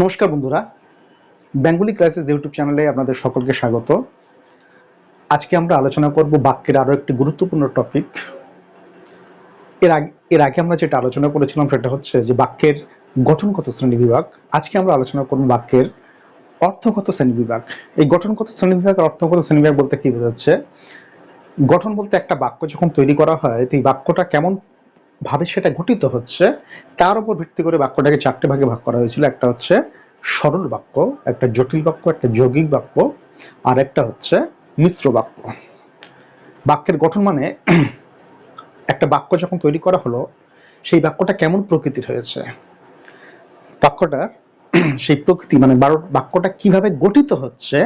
নমস্কার বন্ধুরা। Bengali classes YouTube চ্যানেলে আপনাদের সকলকে স্বাগত। আজকে আমরা আলোচনা করব বাক্যের আরও একটি গুরুত্বপূর্ণ টপিক এর আগে এর আগে আমরা যেটা আলোচনা করেছিলাম সেটা হচ্ছে যে বাক্যের গঠনগত শ্রেণি বিভাগ। আজকে আমরা আলোচনা করব বাক্যের অর্থগত শ্রেণি বিভাগ। এই গঠনগত শ্রেণি বিভাগ আর অর্থগত শ্রেণি বিভাগ বলতে কি বোঝাচ্ছে? গঠন বলতে একটা বাক্য যখন তৈরি করা হয়, তো এই বাক্যটা কেমন ভাবে সেটা গঠিত হচ্ছে, তার উপর ভিত্তি করে বাক্যটাকে চারটে ভাগে ভাগ করা হয়েছিল। একটা হচ্ছে সরল বাক্য, একটা জটিল বাক্য, একটা যৌগিক বাক্য, আর একটা হচ্ছে মিশ্র বাক্য। বাক্যের গঠন মানে একটা বাক্য যখন তৈরি করা হলো, সেই বাক্যটা কেমন প্রকৃতির হয়েছে? বাক্যটার সেই প্রকৃতি মানে বাক্যটা কীভাবে গঠিত হচ্ছে,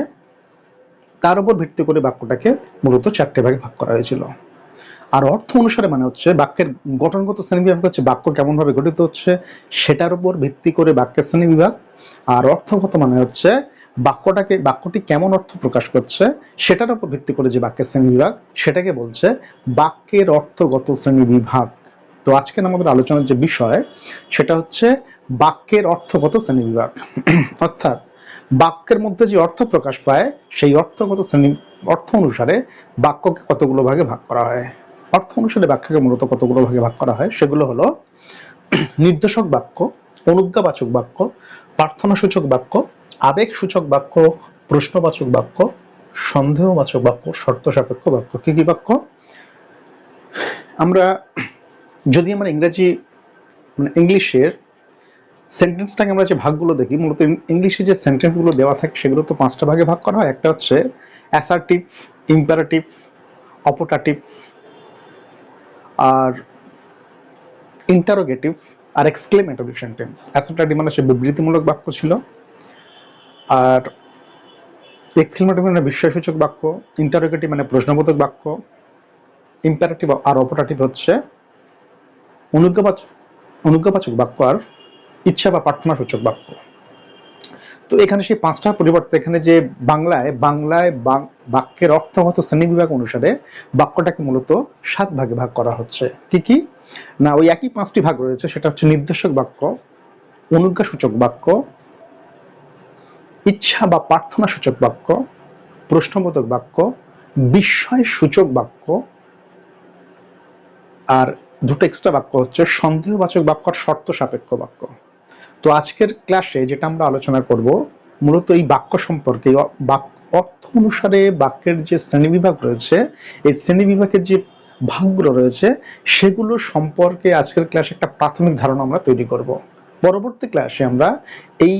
তার উপর ভিত্তি করে বাক্যটাকে মূলত চারটে ভাগে ভাগ করা হয়েছিল। আর অর্থ অনুসারে মানে হচ্ছে বাক্যের গঠনগত শ্রেণি বিভাগ হচ্ছে বাক্য কেমন ভাবে গঠিত হচ্ছে সেটার উপর ভিত্তি করে বাক্যের শ্রেণি বিভাগ। আর অর্থগত মানে হচ্ছে বাক্যটাকে, বাক্যটি কেমন অর্থ প্রকাশ করছে সেটার উপর ভিত্তি করে যে বাক্যের শ্রেণি বিভাগ সেটাকে বলছে বাক্যের অর্থগত শ্রেণি বিভাগ। তো আজকের আমাদের আলোচনার যে বিষয় সেটা হচ্ছে বাক্যের অর্থগত শ্রেণি বিভাগ। অর্থাৎ বাক্যের মধ্যে যে অর্থ প্রকাশ পায় সেই অর্থগত শ্রেণি, অর্থ অনুসারে বাক্যকে কতগুলো ভাগে ভাগ করা হয়? অর্থ অনুসারে বাক্যকে মূলত কতগুলো ভাগে ভাগ করা হয়? সেগুলো হলো নির্দেশক বাক্য, অনুজ্ঞাবাচক বাক্য, প্রার্থনাসূচক বাক্য, আবেগসূচক বাক্য, প্রশ্নবাচক বাক্য, সন্দেহবাচক বাক্য শর্ত সাপেক্ষ বাক্য। কি কি বাক্য? আমরা যদি আমরা ইংরেজি মানে ইংলিশের সেন্টেন্সটাকে আমরা যে ভাগগুলো দেখি, মূলত ইংলিশে যে সেন্টেন্সগুলো দেওয়া থাকে, সেগুলো তো পাঁচটা ভাগে ভাগ করা হয়। একটা হচ্ছে অ্যাসার্টিভ ইম্পারেটিভ অপোটাটিভ আর ইন্টারোগেটিভ আর এক্সক্লেমেটরি সেন্টেন্স অ্যাসার্টিভ মানে সে বিবৃতিমূলক বাক্য ছিল। আর এক্সক্লেমেটরি মানে বিস্ময়সূচক বাক্য ইন্টারোগেটিভ মানে প্রশ্নবোধক বাক্য ইম্পারেটিভ আর অপোটাটিভ হচ্ছে অনুজ্ঞাবাচক অনুজ্ঞাবাচক বাক্য আর ইচ্ছা বা প্রার্থনা সূচক বাক্য। তো এখানে সেই পাঁচটার পরিবর্তে এখানে যে বাংলায় বাংলায় বাক্যের অর্থগত শ্রেণি বিভাগ অনুসারে বাক্যটাকে মূলত সাত ভাগে ভাগ করা হচ্ছে। কি কি? না, ওই একই পাঁচটি ভাগ রয়েছে, সেটা হচ্ছে নির্দেশক বাক্য অনুজ্ঞা সূচক বাক্য, ইচ্ছা বা প্রার্থনা সূচক বাক্য, প্রশ্নবোধক বাক্য বিস্ময় সূচক বাক্য, আর দুটো এক্সট্রা বাক্য হচ্ছে সন্দেহবাচক বাক্য আর শর্ত সাপেক্ষ বাক্য। তো আজকের ক্লাসে যেটা আমরা আলোচনা করব, মূলত এই বাক্য সম্পর্কে অর্থ অনুসারে বাক্যের যে শ্রেণীবিভাগ রয়েছে, এই শ্রেণীবিভাগের যে ভাগগুলো রয়েছে, সেগুলো সম্পর্কে আজকের ক্লাসে একটা প্রাথমিক ধারণা আমরা তৈরি করব। পরবর্তী ক্লাসে আমরা এই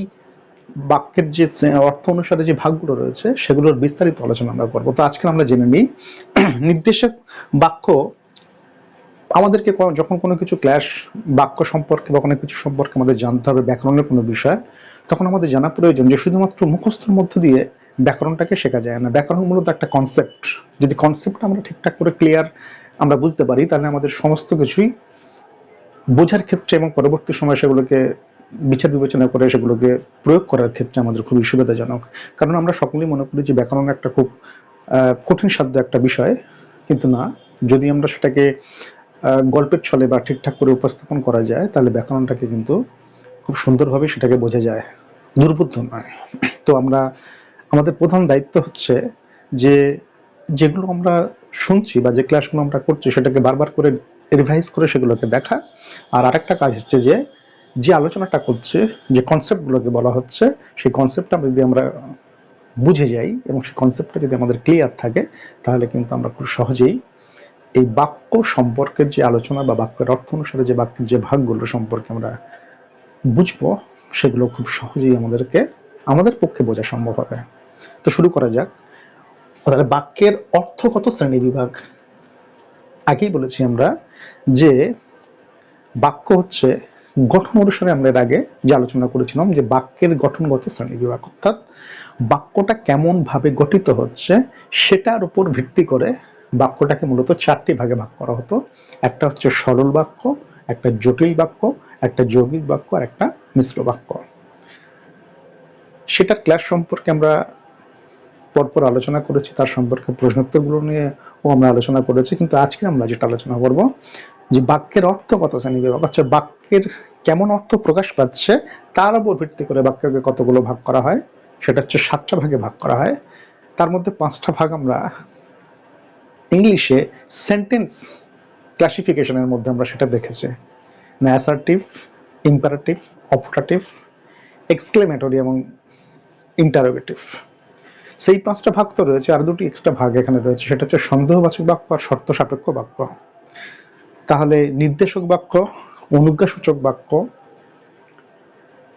বাক্যের যে অর্থ অনুসারে যে ভাগগুলো রয়েছে, সেগুলোর বিস্তারিত আলোচনা আমরা করব। তো আজকে আমরা জেনে নিই, নির্দেশক বাক্য আমাদেরকে যখন কোনো কিছু ক্লাস বাক্য সম্পর্কে বা কোনো কিছু সম্পর্কে আমাদের জানতে হবে ব্যাকরণের কোনো বিষয়, তখন আমাদের জানা প্রয়োজন যে শুধুমাত্র মুখস্থর মধ্য দিয়ে ব্যাকরণটাকে শেখা যায় না। ব্যাকরণ মূলত একটা কনসেপ্ট যদি কনসেপ্ট আমরা ঠিকঠাক করে ক্লিয়ার আমরা বুঝতে পারি, তাহলে আমাদের সমস্ত কিছুই বোঝার ক্ষেত্রে এবং পরবর্তী সময় সেগুলোকে বিচার বিবেচনা করে সেগুলোকে প্রয়োগ করার ক্ষেত্রে আমাদের খুবই সুবিধাজনক। কারণ আমরা সকলেই মনে করি যে ব্যাকরণ একটা খুব কঠিন সাধ্য একটা বিষয়, কিন্তু না। যদি আমরা সেটাকে গল্পের ছলে বা ঠিকঠাক করে উপস্থাপন করা যায়, তাহলে ব্যাকরণটাকে কিন্তু খুব সুন্দরভাবে সেটাকে বোঝা যায়। দুর্বোধ্য নয়। তো আমরা, আমাদের প্রধান দায়িত্ব হচ্ছে যে যেগুলো আমরা শুনছি বা যে ক্লাসগুলো আমরা করছি, সেটাকে বারবার করে রিভাইজ করে সেগুলোকে দেখা। আর আরেকটা কাজ হচ্ছে যে যে আলোচনাটা করছে, যে কনসেপ্টগুলোকে বলা হচ্ছে, সেই কনসেপ্টটা যদি আমরা বুঝে যাই এবং সেই কনসেপ্টটা যদি আমাদের ক্লিয়ার থাকে, তাহলে কিন্তু আমরা খুব সহজেই এই বাক্য সম্পর্কের যে আলোচনা বা বাক্যের অর্থ অনুসারে যে বাক্যের যে ভাগগুলো সম্পর্কে আমরা বুঝব, সেগুলো খুব সহজেই আমাদেরকে, আমাদের পক্ষে বোঝা সম্ভব হবে। তো শুরু করা যাক। তাহলে বাক্যের অর্থগত শ্রেণি বিভাগ। আগেই বলেছি আমরা যে বাক্য হচ্ছে গঠন অনুসারে আমরা এর আগে যে আলোচনা করেছিলাম যে বাক্যের গঠনগত শ্রেণি বিভাগ, অর্থাৎ বাক্যটা কেমন ভাবে গঠিত হচ্ছে সেটার উপর ভিত্তি করে বাক্যটাকে মূলত চারটি ভাগে ভাগ করা হতো। একটা হচ্ছে সরল বাক্য, একটা জটিল বাক্য, একটা যৌগিক বাক্য আর একটা মিশ্র বাক্য। সেটার ক্লাস সম্পর্কে আমরা পরপর আলোচনা করেছি, তার সম্পর্কে প্রশ্নোত্তরগুলো নিয়ে ও আমরা আলোচনা করেছি, কিন্তু আজকে আমরা যেটা আলোচনা করব, যে বাক্যের অর্থ কত শ্রেণি বিভাগ আচ্ছা বাক্যের কেমন অর্থ প্রকাশ পাচ্ছে, তার উপর ভিত্তি করে বাক্যকে কতগুলো ভাগ করা হয়, সেটা হচ্ছে সাতটা ভাগে ভাগ করা হয়। তার মধ্যে পাঁচটা ভাগ আমরা ইংলিশে সেন্টেন্স ক্লাসিফিকেশনের মধ্যে আমরা সেটা দেখেছি। না অ্যাসার্টিভ ইম্পারেটিভ অপটাটিভ এক্সক্লেমেটরি এবং ইন্টারোগেটিভ সেই পাঁচটা ভাগ তো রয়েছে, আর দুটি এক্সট্রা ভাগ এখানে রয়েছে। সেটা হচ্ছে সন্দেহবাচক বাক্য আর শর্ত সাপেক্ষ বাক্য। তাহলে নির্দেশক বাক্য, অনুজ্ঞাসূচক বাক্য,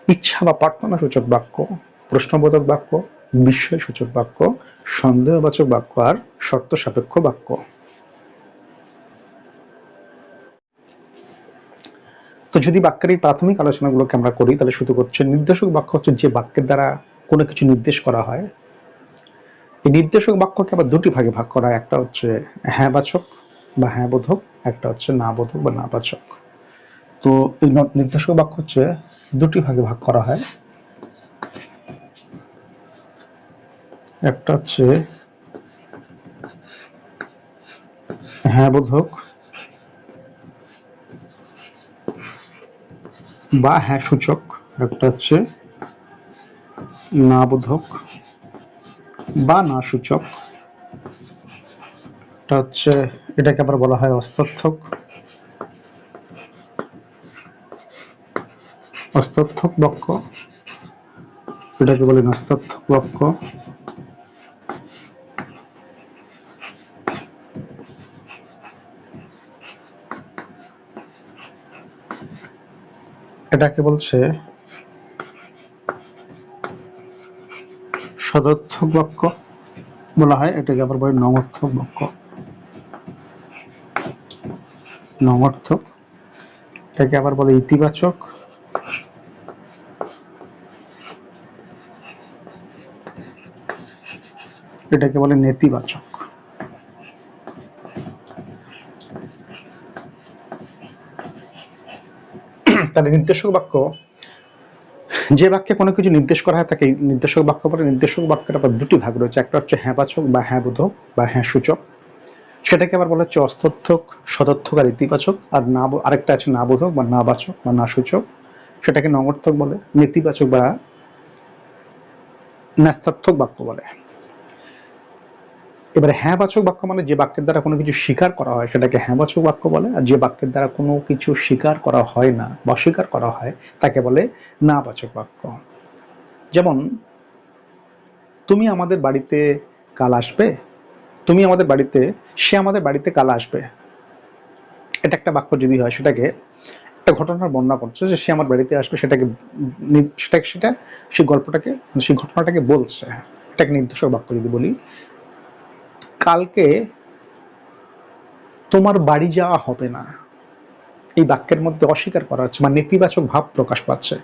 ইচ্ছা বা প্রার্থনা সূচক বাক্য, প্রশ্নবোধক বাক্য বিস্ময় সূচক বাক্য, সন্দেহবাচক বাক্য আর শর্ত সাপেক্ষ বাক্য। তো যদি বাক্যের এই প্রাথমিক আলোচনাগুলোকে আমরা করি, তাহলে শুধু করছে নির্দেশক বাক্য হচ্ছে যে বাক্যের দ্বারা কোনো কিছু নির্দেশ করা হয়। এই নির্দেশক বাক্যকে আবার দুটি ভাগে ভাগ করা একটা হচ্ছে হ্যাঁ বাচক বা হ্যাঁ বোধক একটা হচ্ছে না বোধক বা না বাচক তো এই নির্দেশক বাক্য হচ্ছে দুটি ভাগে ভাগ করা হয়। একটা হচ্ছে হ্যাঁ বোধক বা হ্যাঁ সূচক। একটা হচ্ছে, না বোধক বা না, সূচক। এটা হচ্ছে, এটাকে আবার বলা হয় অস্তর্থক। অস্তর্থক বাক্য এটাকে বলে নাস্তার্থক বাক্য এটাকে বলছে সদর্থক বাক্য বলা হয়, এটাকে আবার বলে নমর্থক বাক্য নমর্থক, এটাকে আবার বলে ইতিবাচক। এটাকে বলে নেতিবাচক। তাহলে নির্দেশক বাক্য, যে বাক্যে কোনো কিছু নির্দেশ করা হয় তাকে নির্দেশক বাক্য বলে। নির্দেশক বাক্যের আবার দুটি ভাগ রয়েছে। একটা হচ্ছে হ্যাঁ বাচক বা হ্যাঁ বোধক বা হ্যাঁ সূচক। সেটাকে আবার বলা হচ্ছে অস্তর্থক সদর্থক আর ইতিবাচক। আর না আরেকটা আছে না বোধক বা না বাচক বা না সূচক। সেটাকে নমর্থক বলে, নেতিবাচক বা ন্যস্তার্থক বাক্য বলে। এবারে হ্যাঁ বাচক বাক্য মানে যে বাক্যের দ্বারা কোনো কিছু স্বীকার করা হয় সেটাকে হ্যাঁ বাচক বাক্য বলে, আর যে বাক্যের দ্বারা কোনো কিছু স্বীকার করা হয় না বা অস্বীকার করা হয়, তাকে বলে না বাচক বাক্য। যেমন, তুমি আমাদের বাড়িতে কাল আসবে? তুমি আমাদের বাড়িতে, সে আমাদের বাড়িতে কাল আসবে? এটা একটা বাক্য যদি হয়, সেটাকে একটা ঘটনার বর্ণনা করছে যে সে আমার বাড়িতে আসবে, সেটাকে সেটাকে সেটা সেই গল্পটাকে সেই ঘটনাটাকে বলছে। এটাকে নির্দেশক বাক্য যদি বলি কালকে তোমার বাড়ি যাওয়া হবে না। এই বাক্যের মধ্যে অস্বীকার করা হচ্ছে বা নেতিবাচক ভাব প্রকাশ পাচ্ছে।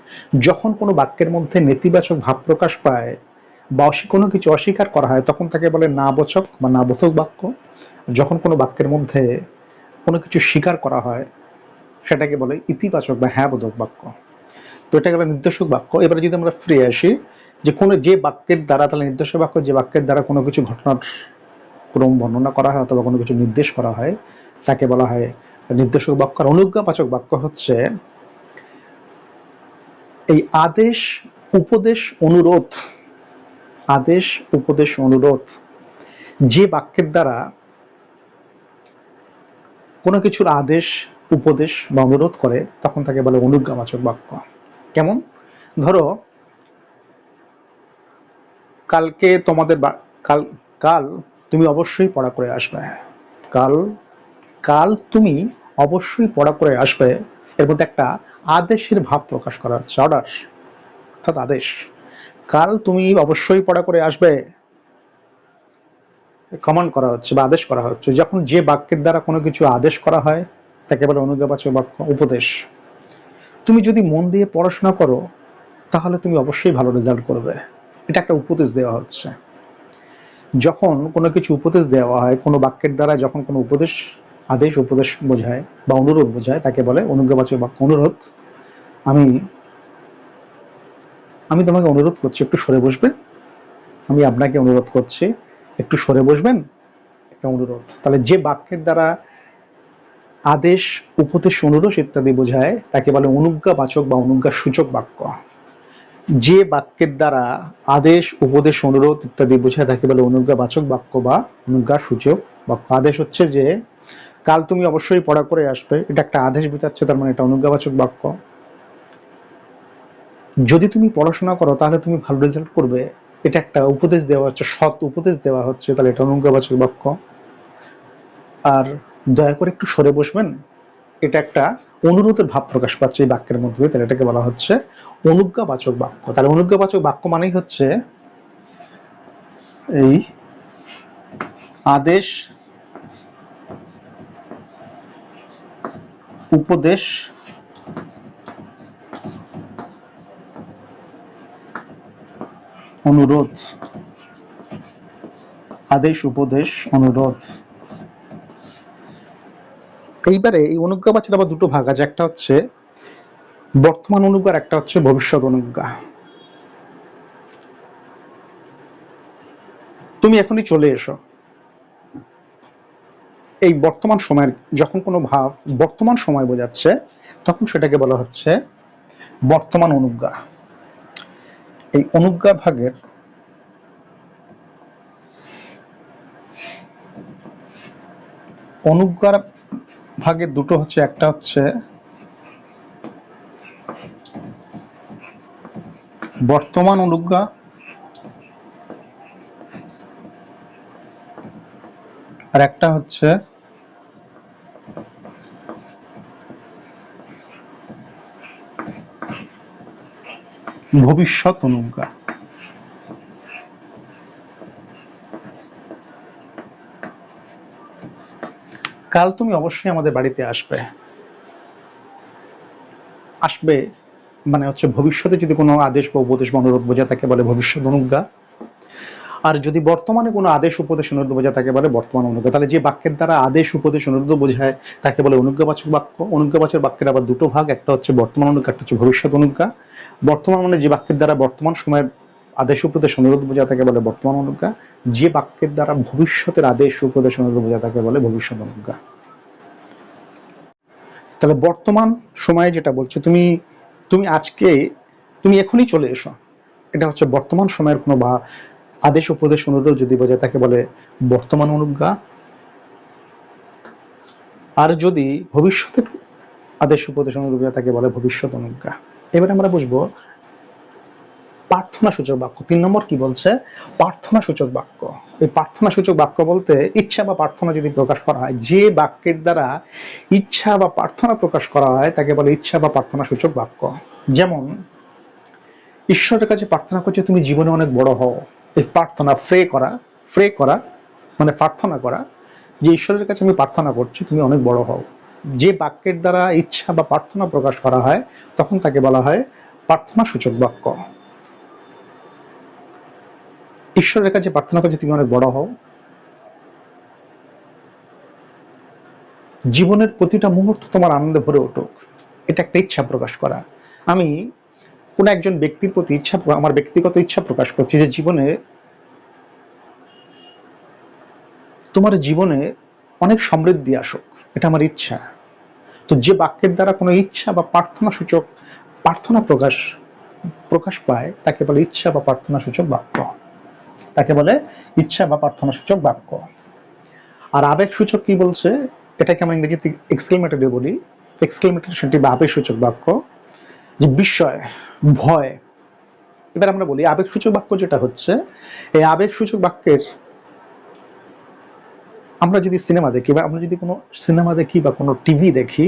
যখন কোনো বাক্যের মধ্যে নেতিবাচক ভাব প্রকাশ পায় বা কোনো কিছু অস্বীকার করা হয়, তখন তাকে বলে না বোচক বা না বোধক বাক্য। যখন কোনো বাক্যের মধ্যে কোনো কিছু স্বীকার করা হয়, সেটাকে বলে ইতিবাচক বা হ্যাঁ বোধক বাক্য। তো এটা গেল নির্দেশক বাক্য। এবারে যদি আমরা ফিরে আসি যে কোনো, যে বাক্যের দ্বারা তাহলে নির্দেশক বাক্য, যে বাক্যের দ্বারা কোনো কিছু ঘটনার ক্রম বর্ণনা করা হয় অথবা কোনো কিছু নির্দেশ করা হয়, তাকে বলা হয় নির্দেশক বাক্য। আর অনুজ্ঞাবাচক বাক্য হচ্ছে, এই আদেশ, উপদেশ, অনুরোধ, আদেশ, উপদেশ, অনুরোধ, যে বাক্যের দ্বারা কোনো কিছুর আদেশ, উপদেশ বা অনুরোধ করে, তখন তাকে বলে অনুজ্ঞাবাচক বাক্য। কেমন? ধরো, কালকে তোমাদের কাল কাল তুমি অবশ্যই পড়া করে আসবে। কাল কাল তুমি অবশ্যই পড়া করে আসবে। এর মধ্যে একটা আদেশের ভাব প্রকাশ করা হচ্ছে অর্ডার অর্থাৎ আদেশ। কাল তুমি অবশ্যই পড়া করে আসবে। কমান্ড করা হচ্ছে বা আদেশ করা হচ্ছে। যখন যে বাক্যের দ্বারা কোনো কিছু আদেশ করা হয়, তাকে বলে অনুজ্ঞাবাচক বাক্য, উপদেশ। তুমি যদি মন দিয়ে পড়াশোনা করো, তাহলে তুমি অবশ্যই ভালো রেজাল্ট করবে। এটা একটা উপদেশ দেওয়া হচ্ছে। যখন কোনো কিছু উপদেশ দেওয়া হয়, কোনো বাক্যের দ্বারা যখন কোনো উপদেশ, আদেশ, উপদেশ বোঝায় বা অনুরোধ বোঝায়, তাকে বলে অনুজ্ঞাবাচক বাক্য, অনুরোধ। আমি আমি তোমাকে অনুরোধ করছি, একটু সরে বসবেন আমি আপনাকে অনুরোধ করছি, একটু সরে বসবেন, একটা অনুরোধ। তাহলে যে বাক্যের দ্বারা আদেশ, উপদেশ, অনুরোধ ইত্যাদি বোঝায়, তাকে বলে অনুজ্ঞাবাচক বা অনুজ্ঞা সূচক বাক্য। যে বাক্যের দ্বারা আদেশ, উপদেশ, অনুরোধ ইত্যাদি বোঝায় থাকে বলে অনুজ্ঞাবাচক বাক্য বা অনুজ্ঞা সূচক বাক্য। আদেশ হচ্ছে যে, কাল তুমি অবশ্যই পড়া করে আসবে। এটা একটা আদেশ বোঝাচ্ছে, তার মানে এটা অনুজ্ঞাবাচক বাক্য। যদি তুমি পড়াশোনা করো, তাহলে তুমি ভালো রেজাল্ট করবে। এটা একটা উপদেশ দেওয়া হচ্ছে, সৎ উপদেশ দেওয়া হচ্ছে, তাহলে এটা অনুজ্ঞাবাচক বাক্য। আর দয়া করে একটু সরে বসবেন। এটা একটা অনুরোধের ভাব প্রকাশ পাচ্ছে এই বাক্যের মধ্যে তাহলে এটাকে বলা হচ্ছে অনুজ্ঞাবাচক বাক্য। তাহলে অনুজ্ঞাবাচক বাক্য মানেই হচ্ছে এই আদেশ, উপদেশ, অনুরোধ। আদেশ, উপদেশ, অনুরোধ। এইবারে এই অনুজ্ঞা অনুজ্ঞাবাচের আবার দুটো ভাগ আছে। একটা হচ্ছে বর্তমান অনুজ্ঞা আর একটা হচ্ছে ভবিষ্যৎ অনুজ্ঞা। তুমি এখনই চলে এসো। এই বর্তমান সময়ের যখন কোনো ভাব বর্তমান সময় বোঝাচ্ছে, তখন সেটাকে বলা হচ্ছে বর্তমান অনুজ্ঞা। এই অনুজ্ঞা ভাগের অনুজ্ঞার ভাগের দুটো হচ্ছে একটা হচ্ছে বর্তমান অনুজ্ঞা আর একটা হচ্ছে ভবিষ্যৎ অনুজ্ঞা। কাল তুমি অবশ্যই আমাদের বাড়িতে আসবে। আসবে মানে হচ্ছে ভবিষ্যতে যদি কোনো আদেশ বা উপদেশ বা অনুরোধ বোঝা তাকে বলে ভবিষ্যৎ অনুজ্ঞা। আর যদি বর্তমানে কোনো আদেশ, উপদেশ, অনুরোধ বোঝা তাকে বলে বর্তমান অনুজ্ঞা, তাহলে যে বাক্যের দ্বারা আদেশ, উপদেশ, অনুরোধ বোঝায় তাকে বলে অনুজ্ঞাবাচক বাক্য। অনুজ্ঞাবাচক বাক্যের আবার দুটো ভাগ, একটা হচ্ছে বর্তমান অনুজ্ঞা, একটা হচ্ছে ভবিষ্যৎ অনুজ্ঞা। বর্তমান মানে যে বাক্যের দ্বারা বর্তমান সময়ের আদেশ উপদেশ অনুরোধ বোঝা তাকে বলে বর্তমান অনুজ্ঞা। যে বাক্যের দ্বারা ভবিষ্যতের আদেশ উপদেশ অনুরোধ বোঝা তাকে বলে ভবিষ্যৎ অনুজ্ঞা। তাহলে বর্তমান সময়ে যেটা বলছো, তুমি তুমি আজকে, তুমি এখনই চলে এসো। এটা হচ্ছে বর্তমান সময়ের কোনো বা আদেশ উপদেশ অনুরোধ যদি বোঝায় তাকে বলে বর্তমান অনুজ্ঞা। আর যদি ভবিষ্যতের আদেশ উপদেশ অনুরোধ বোঝায় তাকে বলে ভবিষ্যৎ অনুজ্ঞা। এবার আমরা বুঝব প্রার্থনা সূচক বাক্য। তিন নম্বর কি বলছে? প্রার্থনা সূচক বাক্য। এই প্রার্থনা সূচক বাক্য বলতে ইচ্ছা বা প্রার্থনা যদি প্রকাশ করা হয়, যে বাক্যের দ্বারা ইচ্ছা বা প্রার্থনা প্রকাশ করা হয়, তাকে বলে ইচ্ছা বা প্রার্থনা সূচক বাক্য। যেমন, ঈশ্বরের কাছে প্রার্থনা করছে, তুমি জীবনে অনেক বড় হও। এই প্রার্থনা ফ্রে করা ফ্রে করা মানে প্রার্থনা করা, যে ঈশ্বরের কাছে আমি প্রার্থনা করছি, তুমি অনেক বড় হও। যে বাক্যের দ্বারা ইচ্ছা বা প্রার্থনা প্রকাশ করা হয়, তখন তাকে বলা হয় প্রার্থনা সূচক বাক্য। ঈশ্বরের কাছে প্রার্থনা করছে তুমি অনেক বড় হও। জীবনের প্রতিটা মুহূর্ত তোমার আনন্দে ভরে উঠুক। এটা একটা ইচ্ছা প্রকাশ করা। আমি কোন একজন ব্যক্তির প্রতি ইচ্ছা, আমার ব্যক্তিগত ইচ্ছা প্রকাশ করছি যে জীবনে তোমার জীবনে অনেক সমৃদ্ধি আসুক। এটা আমার ইচ্ছা। তো যে বাক্যের দ্বারা কোনো ইচ্ছা বা প্রার্থনা সূচক, প্রার্থনা প্রকাশ প্রকাশ পায়, তাকে বলে ইচ্ছা বা প্রার্থনা সূচক বাক্য। তাকে বলে ইচ্ছা বা প্রার্থনা সূচক বাক্য। আর আবেগ সূচক কি বলছে? এটাকে আমরা ইংরেজিতে এক্সক্লেমেটরি বলি। এক্সক্লেমেটরি সেটি বা আবেগ সূচক বাক্য। যে বিস্ময়, ভয়। এবার আমরা বলি আবেগ সূচক বাক্য যেটা হচ্ছে, এই আবেগ সূচক বাক্যের আমরা যদি সিনেমা দেখি বা আমরা যদি কোনো সিনেমা দেখি বা কোনো টিভি দেখি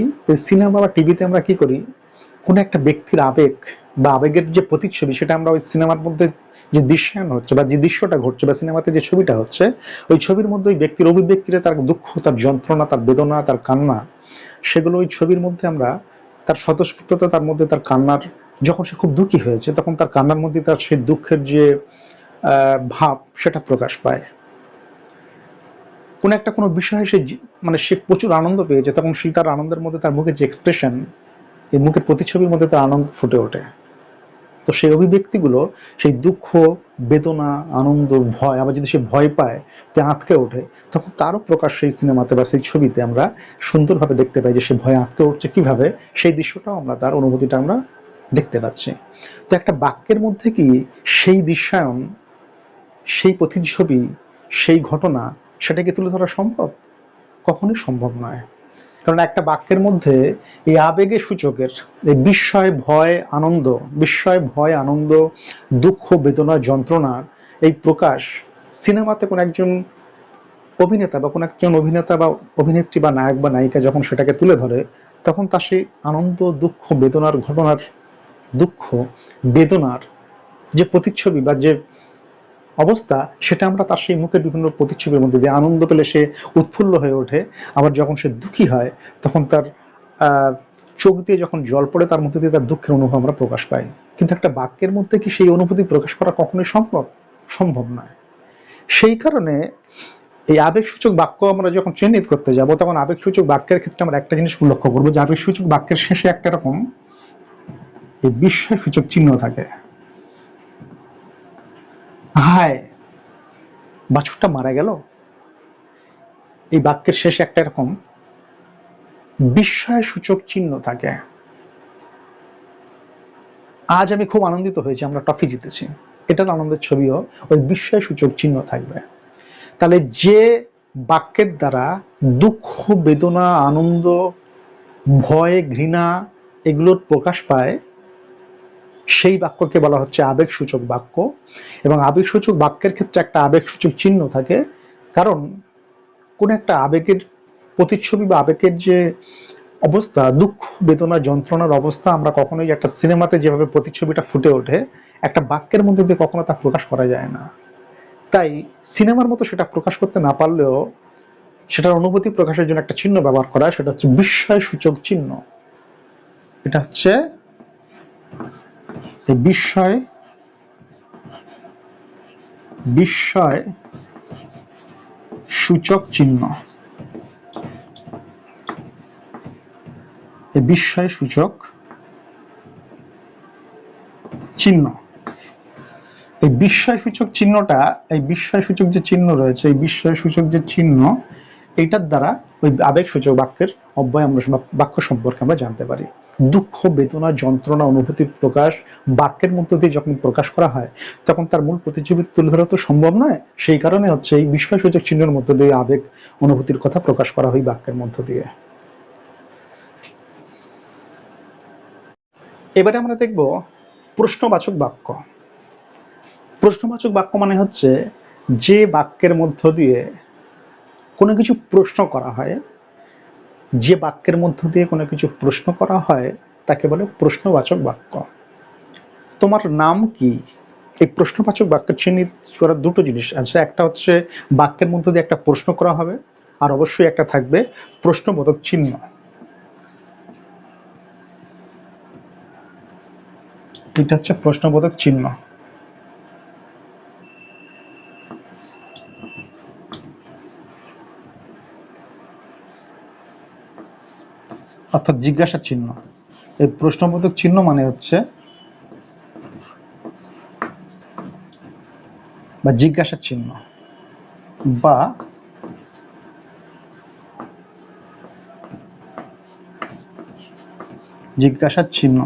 সিনেমা বা টিভিতে আমরা কি করি? কোনো একটা ব্যক্তির আবেগ বা আবেগের যে প্রতিচ্ছবি, সেটা আমরা ওই সিনেমার মধ্যে যে দৃশ্যায়ন হচ্ছে বা যে দৃশ্যটা ঘটছে বা সিনেমাতে যে ছবিটা হচ্ছে, ওই ছবির মধ্যে ওই ব্যক্তির অভিব্যক্তিরে তার দুঃখ, তার যন্ত্রণা, তার বেদনা, তার কান্না, সেগুলো ওই ছবির মধ্যে আমরা তার স্বতঃস্ফূর্ততা, তার মধ্যে তার কান্নার, যখন সে খুব দুঃখী হয়েছে, তখন তার কান্নার মধ্যে তার সেই দুঃখের যে ভাব, সেটা প্রকাশ পায়। কোন একটা কোনো বিষয়ে সে মানে সে প্রচুর আনন্দ পেয়েছে, তখন সে তার আনন্দের মধ্যে তার মুখে যে এক্সপ্রেশন এই মুখের প্রতিচ্ছবির মধ্যে তার আনন্দ ফুটে ওঠে। তো সেই অভিব্যক্তিগুলো, সেই দুঃখ, বেদনা, আনন্দ, ভয়, আবার যদি সে ভয় পায়, তে আঁতকে ওঠে, তখন তারও প্রকাশ সেই সিনেমাতে বা সেই ছবিতে আমরা সুন্দরভাবে দেখতে পাই যে সে ভয় আঁতকে উঠছে কীভাবে, সেই দৃশ্যটাও আমরা, তার অনুভূতিটা আমরা দেখতে পাচ্ছি। তো একটা বাক্যের মধ্যে কি সেই দৃশ্যায়ন, সেই প্রতিচ্ছবি, সেই ঘটনা, সেটাকে তুলে ধরা সম্ভব? কখনোই সম্ভব নয়। কারণ একটা বাক্যের মধ্যে এই আবেগের সূচকের, এই বিস্ময়, ভয়, আনন্দ, বিস্ময়, ভয়, আনন্দ, দুঃখ, বেদনা, যন্ত্রণার এই প্রকাশ সিনেমাতে কোন একজন অভিনেতা বা কোন একজন অভিনেতা বা অভিনেত্রী বা নায়ক বা নায়িকা যখন সেটাকে তুলে ধরে, তখন তার সেই আনন্দ, দুঃখ, বেদনার ঘটনার দুঃখ, বেদনার যে প্রতিচ্ছবি বা যে অবস্থা, সেটা আমরা তার সেই মুখের বিভিন্ন প্রতিচ্ছবির মধ্যে দিয়ে আনন্দ পেলে সে উৎফুল্ল হয়ে ওঠে। আবার যখন সে দুঃখী হয়, তখন তার চোখ দিয়ে যখন জল পড়ে, তার মধ্যে দিয়ে তার দুঃখের অনুভব আমরা প্রকাশ পাই। কিন্তু একটা বাক্যের মধ্যে কি সেই অনুভূতি প্রকাশ করা কখনোই সম্ভব? সম্ভব নয়। সেই কারণে এই আবেগসূচক বাক্য আমরা যখন চিহ্নিত করতে যাব, তখন আবেগসূচক বাক্যের ক্ষেত্রে আমরা একটা জিনিস লক্ষ্য করব যে, আবেগসূচক বাক্যের শেষে একটা রকম এই বিস্ময় সূচক চিহ্ন থাকে। হায়, বাছুরটা মারা গেল? এই বাক্যের শেষে একটা এরকম বিস্ময় সূচক চিহ্ন থাকে। আজ আমি খুব আনন্দিত হয়েছি, আমরা ট্রফি জিতেছি। এটার আনন্দের ছবিও ওই বিস্ময় সূচক চিহ্ন থাকবে। তাহলে যে বাক্যের দ্বারা দুঃখ, বেদনা, আনন্দ, ভয়, ঘৃণা এগুলোর প্রকাশ পায় সেই বাক্যকে বলা হচ্ছে আবেগসূচক বাক্য। এবং আবেগসূচক বাক্যের ক্ষেত্রে একটা আবেগসূচক চিহ্ন থাকে। কারণ কোন একটা আবেগের প্রতিচ্ছবি বা আবেগের যে অবস্থা, দুঃখ, বেদনা, যন্ত্রণার অবস্থা আমরা কখনোই একটা সিনেমাতে যেভাবে প্রতিচ্ছবিটা ফুটে ওঠে, একটা বাক্যের মধ্যে দিয়ে কখনো তা প্রকাশ করা যায় না। তাই সিনেমার মতো সেটা প্রকাশ করতে না পারলেও সেটার অনুভূতি প্রকাশের জন্য একটা চিহ্ন ব্যবহার করা, সেটা হচ্ছে বিস্ময় সূচক চিহ্ন। এটা হচ্ছে বিস্ময় বিস্ময়, সূচক চিহ্ন। বিস্ময়, সূচক চিহ্ন। এই বিস্ময়, সূচক চিহ্নটা, এই বিস্ময়, সূচক যে চিহ্ন রয়েছে, এই বিস্ময়, সূচক যে চিহ্ন, এইটার দ্বারা ওই আবেগ সূচক বাক্যের অব্যয় আমরা বাক্য সম্পর্কে আমরা জানতে পারি। দুঃখ, বেদনা, যন্ত্রণা, অনুভূতি প্রকাশ, বাক্যের মধ্য দিয়ে যখন প্রকাশ করা হয়, তখন তার মূল প্রতিচ্ছবি তুলে ধরা তো সম্ভব নয়। সেই কারণে হচ্ছে এই বিস্ময় সূচক চিহ্নের মধ্য দিয়ে আবেগ, অনুভূতির কথা প্রকাশ করা হয় বাক্যের মধ্য দিয়ে। এবারে আমরা দেখব প্রশ্নবাচক বাক্য। প্রশ্নবাচক বাক্য মানে হচ্ছে যে বাক্যের মধ্য দিয়ে কোনো কিছু প্রশ্ন করা হয় যে বাক্যের মধ্য দিয়ে কোনো কিছু প্রশ্ন করা হয়, তাকে বলে প্রশ্নবাচক বাক্য। তোমার নাম কি? এই প্রশ্নবাচক বাক্য চিহ্নিত করার দুটো জিনিস আছে। একটা হচ্ছে বাক্যের মধ্য দিয়ে একটা প্রশ্ন করা হবে, আর অবশ্যই একটা থাকবে প্রশ্নবোধক চিহ্ন। এটা হচ্ছে প্রশ্নবোধক চিহ্ন। অর্থাৎ জিজ্ঞাসা চিহ্ন। এই প্রশ্নবোধক চিহ্ন মানে হচ্ছে বা জিজ্ঞাসা চিহ্ন বা জিজ্ঞাসার চিহ্ন।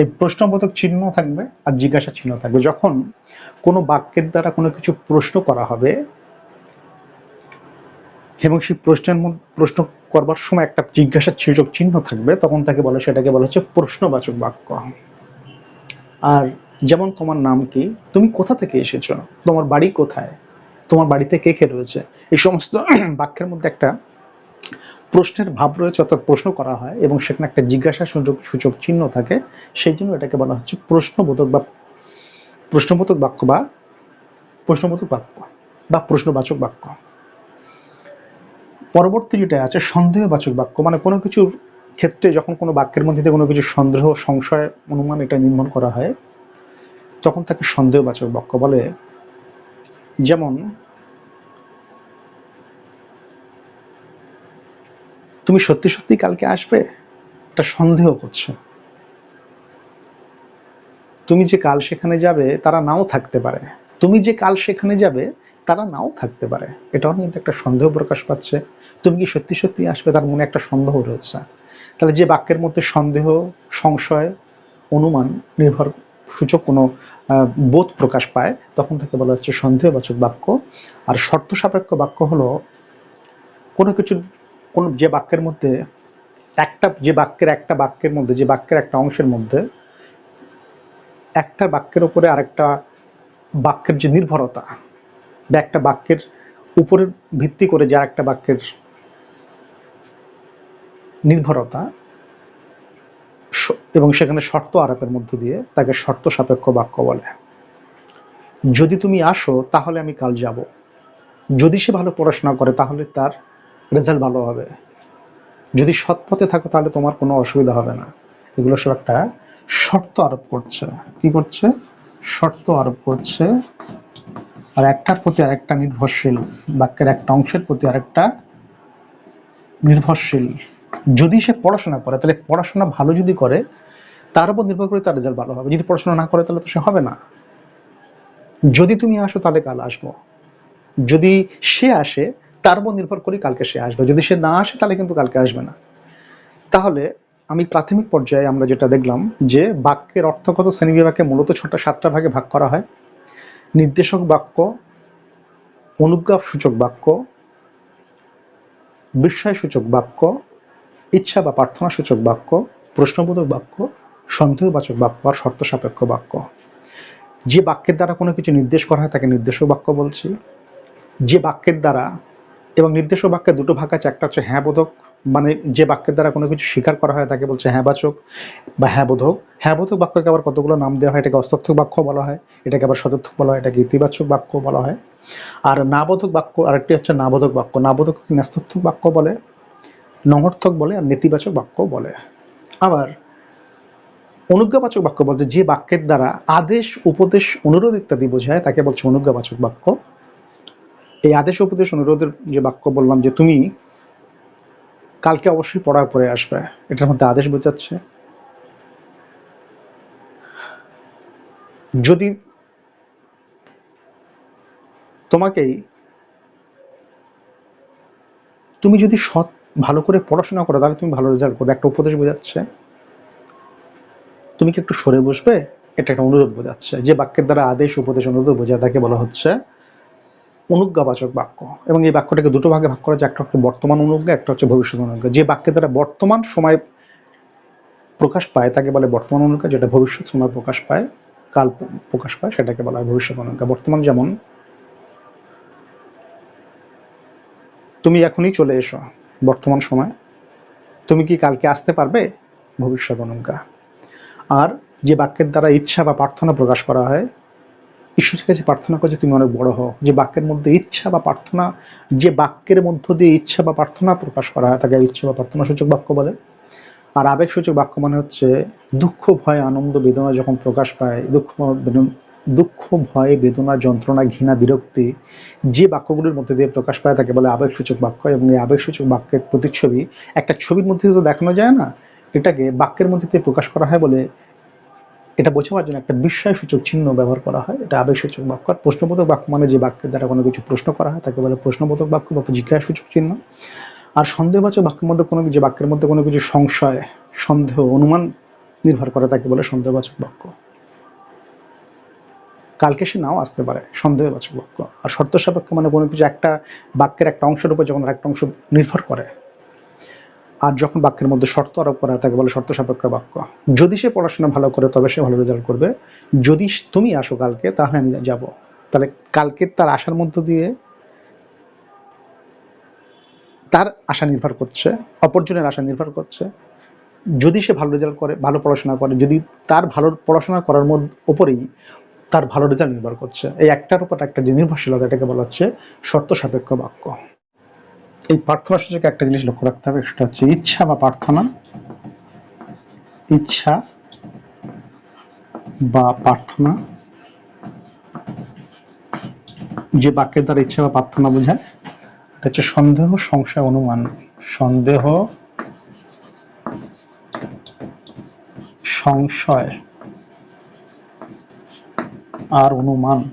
এই প্রশ্নবোধক চিহ্ন থাকবে আর জিজ্ঞাসা চিহ্ন থাকবে। যখন কোনো বাক্যের দ্বারা কোনো কিছু প্রশ্ন করা হবে এবং সেই প্রশ্নের প্রশ্ন করবার সময় একটা জিজ্ঞাসার সুযোগ চিহ্ন থাকবে, তখন তাকে বলে, সেটাকে বলা হচ্ছে প্রশ্নবাচক বাক্য। আর যেমন তোমার নাম কি? তুমি কোথা থেকে এসেছ? তোমার বাড়ি কোথায়? তোমার বাড়িতে কে কে রয়েছে? এই সমস্ত বাক্যের মধ্যে একটা প্রশ্নের ভাব রয়েছে, অর্থাৎ প্রশ্ন করা হয়, এবং সেখানে একটা জিজ্ঞাসা সুযোগ সূচক চিহ্ন থাকে। সেই জন্য এটাকে বলা হচ্ছে প্রশ্নবোধক বা প্রশ্নবোধক বাক্য বা প্রশ্নবোধক বাক্য বা প্রশ্নবাচক বাক্য। পরবর্তী যেটা আছে, সন্দেহবাচক বাক্য মানে কোনো কিছুর ক্ষেত্রে যখন কোনো বাক্যের মধ্যে কোনো কিছু সন্দেহ, সংশয়, অনুমান এটা নির্মাণ করা হয়, তখন তাকে সন্দেহবাচক বাক্য বলে। যেমন, তুমি সত্যি সত্যি কালকে আসবে? এটা সন্দেহ করছ। তুমি যে কাল সেখানে যাবে, তারা নাও থাকতে পারে। তুমি যে কাল সেখানে যাবে তারা নাও থাকতে পারে। এটার মধ্যে একটা সন্দেহ প্রকাশ পাচ্ছে। তুমি কি সত্যি সত্যি আসবে? তার মনে একটা সন্দেহ রয়েছে। তাহলে যে বাক্যের মধ্যে সন্দেহ, সংশয়, অনুমান নির্ভর সূচক কোনো বোধ প্রকাশ পায়, তখন তাকে বলা হচ্ছে সন্দেহবাচক বাক্য। আর শর্ত সাপেক্ষ বাক্য হলো কোনো কিছু কোন যে বাক্যের মধ্যে একটা, যে বাক্যের একটা বাক্যের মধ্যে, যে বাক্যের একটা অংশের মধ্যে একটা বাক্যের উপরে আরেকটা বাক্যের যে নির্ভরতা বা একটা বাক্যের উপরে ভিত্তি করে যার একটা বাক্যের নির্ভরতা এবং সেখানে শর্ত আরোপের মধ্য দিয়ে তাকে শর্ত সাপেক্ষ বাক্য বলে। যদি তুমি আসো, তাহলে আমি কাল যাব। যদি সে ভালো পড়াশোনা করে, তাহলে তার রেজাল্ট ভালো হবে। যদি সৎ পথে থাকো, তাহলে তোমার কোনো অসুবিধা হবে না। এগুলো সব একটা শর্ত আরোপ করছে। কি করছে? শর্ত আরোপ করছে আর একটার প্রতি আরেকটা নির্ভরশীল, বাক্যের একটা অংশের প্রতি আরেকটা নির্ভরশীল। যদি সে পড়াশোনা করে, তাহলে পড়াশোনা ভালো যদি করে, তার উপর নির্ভর করে তার রেজাল্ট ভালো হবে। যদি পড়াশোনা না করে, তাহলে তো সে হবে না। যদি তুমি আসো, তাহলে কাল আসব। যদি সে আসে, তার উপর নির্ভর করে কালকে সে আসবে। যদি সে না আসে, তাহলে কিন্তু কালকে আসবে না। তাহলে আমি প্রাথমিক পর্যায়ে আমরা যেটা দেখলাম যে বাক্যের অর্থগত শ্রেণীবিভাগকে মূলত ছোট, সাতটা ভাগে ভাগ করা হয়। নির্দেশক বাক্য অনুজ্ঞাপ সূচক বাক্য বিস্ময় সূচক বাক্য, ইচ্ছা বা প্রার্থনা সূচক বাক্য, প্রশ্নবোধক বাক্য, সন্দেহবাচক বাক্য আর শর্ত সাপেক্ষ বাক্য। যে বাক্যের দ্বারা কোনো কিছু নির্দেশ করা হয় তাকে নির্দেশক বাক্য বলছি। যে বাক্যের দ্বারা এবং নির্দেশক বাক্যের দুটো ভাগ আছে, একটা হচ্ছে হ্যাঁ বোধক মানে যে বাক্যের দ্বারা কোনো কিছু স্বীকার করা হয় তাকে বলছে হ্যাঁ বাচক বা হ্যাঁ বোধক। হ্যাঁ বোধক বাক্যকে আবার কতগুলো নাম দেওয়া হয়? এটাকে অস্তর্থক বাক্য বলা হয়, এটাকে আবার সদর্থক বলা হয়, এটাকে ইতিবাচক বাক্য বলা হয়। আর নাবোধক বাক্য, আরেকটি হচ্ছে নাবোধক বাক্য। নাবোধক ন্যস্তর্থক বাক্য বলে, নমর্থক বলে আর নেতিবাচক বাক্য বলে। আবার অনুজ্ঞাবাচক বাক্য বলছে যে বাক্যের দ্বারা আদেশ, উপদেশ, অনুরোধ ইত্যাদি বোঝায়, তাকে বলছে অনুজ্ঞাবাচক বাক্য। এই আদেশ, উপদেশ, অনুরোধের যে বাক্য বললাম যে তুমি কালকে অবশ্যই পড়া পড়ে আসবে। এটার মধ্যে আদেশ বোঝাচ্ছে। যদি তোমাকেই তুমি যদি সৎ ভালো করে পড়াশোনা করো, তাহলে তুমি ভালো রেজাল্ট করবে। একটা উপদেশ বোঝাচ্ছে। তুমি কি একটু সরে বসবে? এটা একটা অনুরোধ বোঝাচ্ছে। যে বাক্যের দ্বারা আদেশ, উপদেশ, অনুরোধ বোঝায়, তাকে বলা হচ্ছে অনুজ্ঞাবাচক বাক্য। এবং এই বাক্যটাকে দুটো ভাগে ভাগ করা যায়, একটা হচ্ছে বর্তমান অনুজ্ঞা, একটা হচ্ছে ভবিষ্যৎ অনুজ্ঞা। যে বাক্যের দ্বারা বর্তমান সময় প্রকাশ পায়, তাকে বলে বর্তমান অনুজ্ঞা, যেটা ভবিষ্যৎ সময় প্রকাশ পায়, কাল প্রকাশ পায়, সেটাকে বলা হয় ভবিষ্যৎ অনুজ্ঞা। বর্তমান যেমন, তুমি এখনই চলে এসো বর্তমান সময়। তুমি কি কালকে আসতে পারবে? ভবিষ্যৎ অনুজ্ঞা। আর যে বাক্যের দ্বারা ইচ্ছা বা প্রার্থনা প্রকাশ করা হয় ঈশ্বরের কাছে প্রার্থনা করছে তুমি অনেক বড় হও। যে বাক্যের মধ্যে ইচ্ছা বা প্রার্থনা, যে বাক্যের মধ্য দিয়ে ইচ্ছা বা প্রার্থনা প্রকাশ করা হয়, তাকে ইচ্ছা বা প্রার্থনা সূচক বাক্য বলে। আর আবেগ সূচক বাক্য মানে হচ্ছে দুঃখ, ভয়, আনন্দ, বেদনা যখন প্রকাশ পায়, দুঃখ দুঃখ, ভয়, বেদনা, যন্ত্রণা, ঘৃণা, বিরক্তি, যে বাক্যগুলোর মধ্যে দিয়ে প্রকাশ পায় তাকে বলে আবেগ সূচক বাক্য। এবং এই আবেগ সূচক বাক্যের প্রতিচ্ছবি একটা ছবির মধ্যে তো দেখানো যায় না, এটাকে বাক্যের মধ্যে দিয়ে প্রকাশ করা হয় বলে এটা বোঝাবার জন্য একটা বিস্ময় সূচক চিহ্ন ব্যবহার করা হয়। এটা আবেগ সূচক বাক্য। আর প্রশ্নবোধক বাক্য মানে যে বাক্যের দ্বারা কোনো কিছু প্রশ্ন করা হয়, তাকে বলে প্রশ্নবোধক বাক্য বা জিজ্ঞাসা সূচক চিহ্ন। আর সন্দেহবাচক বাক্যের মধ্যে কোনো যে বাক্যের মধ্যে কোনো কিছু সংশয়, সন্দেহ, অনুমান নির্ভর করে, তাকে বলে সন্দেহবাচক বাক্য। কালকে সে নাও আসতে পারে, সন্দেহবাচক বাক্য। আর শর্ত সাপেক্ষ মানে কোনো কিছু একটা বাক্যের একটা অংশের উপর যখন একটা অংশ নির্ভর করে আর যখন বাক্যের মধ্যে শর্ত আরোপ করা তাকে বলে শর্ত সাপেক্ষ বাক্য। যদি সে পড়াশোনা ভালো করে, তবে সে ভালো রেজাল্ট করবে। যদি তুমি আসো কালকে, তাহলে আমি যাব। তাহলে কালকের তার আশার মধ্য দিয়ে তার আশা নির্ভর করছে, অপরজনের আশা নির্ভর করছে। যদি সে ভালো রেজাল্ট করে, ভালো পড়াশোনা করে, যদি তার ভালো পড়াশোনা করার মধ্যে উপরেই তার ভালো রেজাল্ট নির্ভর করছে। এই একটার উপর একটা যে নির্ভরশীলতা, এটাকে বলা হচ্ছে শর্ত সাপেক্ষ বাক্য। এই প্রার্থনা সূচকে একটা জিনিস লক্ষ্য রাখতে হবে, সেটা হচ্ছে ইচ্ছা বা প্রার্থনা। ইচ্ছা বা প্রার্থনা। যে বাক্যের দ্বারা ইচ্ছা বা প্রার্থনা বোঝায়, এটা হচ্ছে সন্দেহ, সংশয়, অনুমান। সন্দেহ, সংশয় আর অনুমান।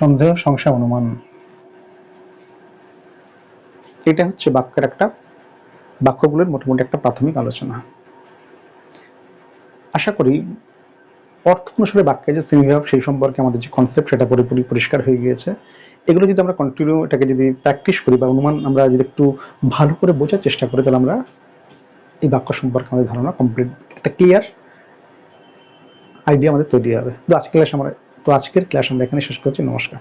সন্দেহ, সংশয়, অনুমান। এটা হচ্ছে বাক্যের একটা, বাক্যগুলোর মোটামুটি একটা প্রাথমিক আলোচনা। আশা করি অর্থ অনুসারে বাক্যে যে শ্রেণীভাব সেই সম্পর্কে আমাদের যে কনসেপ্ট সেটা পুরোপুরি পরিষ্কার হয়ে গিয়েছে। এগুলো যদি আমরা কন্টিনিউ এটাকে যদি প্র্যাকটিস করি বা অনুমান আমরা যদি একটু ভালো করে বোঝার চেষ্টা করি, তাহলে আমরা এই বাক্য সম্পর্কে আমাদের ধারণা কমপ্লিট একটা ক্লিয়ার আইডিয়া আমাদের তৈরি হবে। তো আজকে ক্লাস আমরা তো আজকের ক্লাস আমরা এখানে শেষ করছি। নমস্কার।